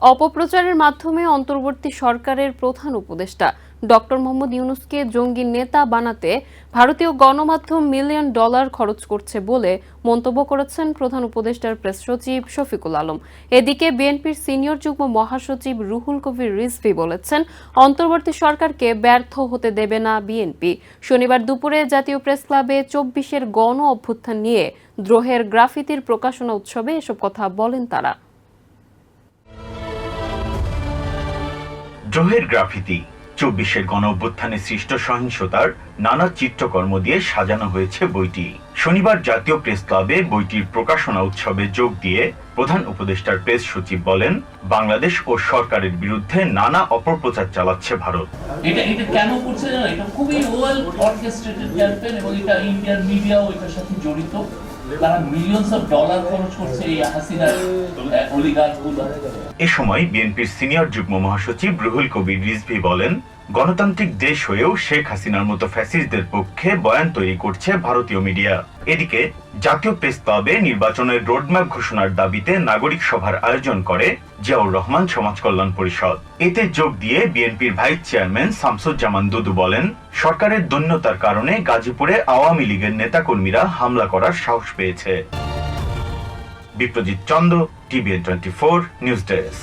অপপ্রচারের মাধ্যমে অন্তর্বর্তী সরকারের প্রধান উপদেষ্টা ডক্টর মোহাম্মদ ইউনুসকে জঙ্গি নেতা বানাতে ভারতীয় গণমাধ্যম মিলিয়ন ডলার খরচ করছে বলে মন্তব্য করেছেন প্রধান উপদেষ্টার প্রেস সচিব শফিকুল আলম। এদিকে বিএনপির সিনিয়র যুগ্ম মহাসচিব রুহুল কবির রিজভি বলেছেন, অন্তর্বর্তী সরকারকে ব্যর্থ হতে দেবে না বিএনপি। শনিবার দুপুরে জাতীয় প্রেস ক্লাবে চব্বিশের গণ অভ্যুত্থান নিয়ে দ্রোহের গ্রাফিতির প্রকাশনা উৎসবে এসব কথা বলেন তারা। দ্রোহের গ্রাফিতি। চব্বিশের গণ অভ্যুত্থানে সৃষ্ট সহিংসতার নানা চিত্রকর্ম দিয়ে সাজানো হয়েছে বইটি। শনিবার জাতীয় প্রেস ক্লাবে বইটির প্রকাশনা উৎসবে যোগ দিয়ে প্রধান উপদেষ্টার প্রেস সচিব বলেন, বাংলাদেশ ও সরকারের বিরুদ্ধে নানা অপপ্রচার চালাচ্ছে ভারত। এটা এটা কেন করছে এটা খুবই ওয়েল অর্কেস্ট্রেটেড এবং এটা ইন্ডিয়ান মিডিয়াও এটার সাথে জড়িত। তারা অফ ডলার খরচ করছে এই হাসিনার অলিগার্কগুলো এ সময় বিএনপির সিনিয়র যুগ্ম মহাসচিব রুহুল কবির রিজভি বলেন গণতান্ত্রিক দেশ হয়েও শেখ হাসিনার মতো ফ্যাসিস্টদের পক্ষে বয়ান তৈরি করছে ভারতীয় মিডিয়া। এদিকে জাতীয় প্রেস ক্লাবে নির্বাচনের রোডম্যাপ ঘোষণার দাবিতে নাগরিক সভার আয়োজন করে জিয়াউর রহমান সমাজ কল্যাণ পরিষদ। এতে যোগ দিয়ে বিএনপির ভাইস চেয়ারম্যান শামসুজ্জামান দুদু বলেন, সরকারের দৈন্যতার কারণে গাজীপুরে আওয়ামী লীগের নেতাকর্মীরা হামলা করার সাহস পেয়েছে। Biprajit Chanda TVN twenty four, news desk.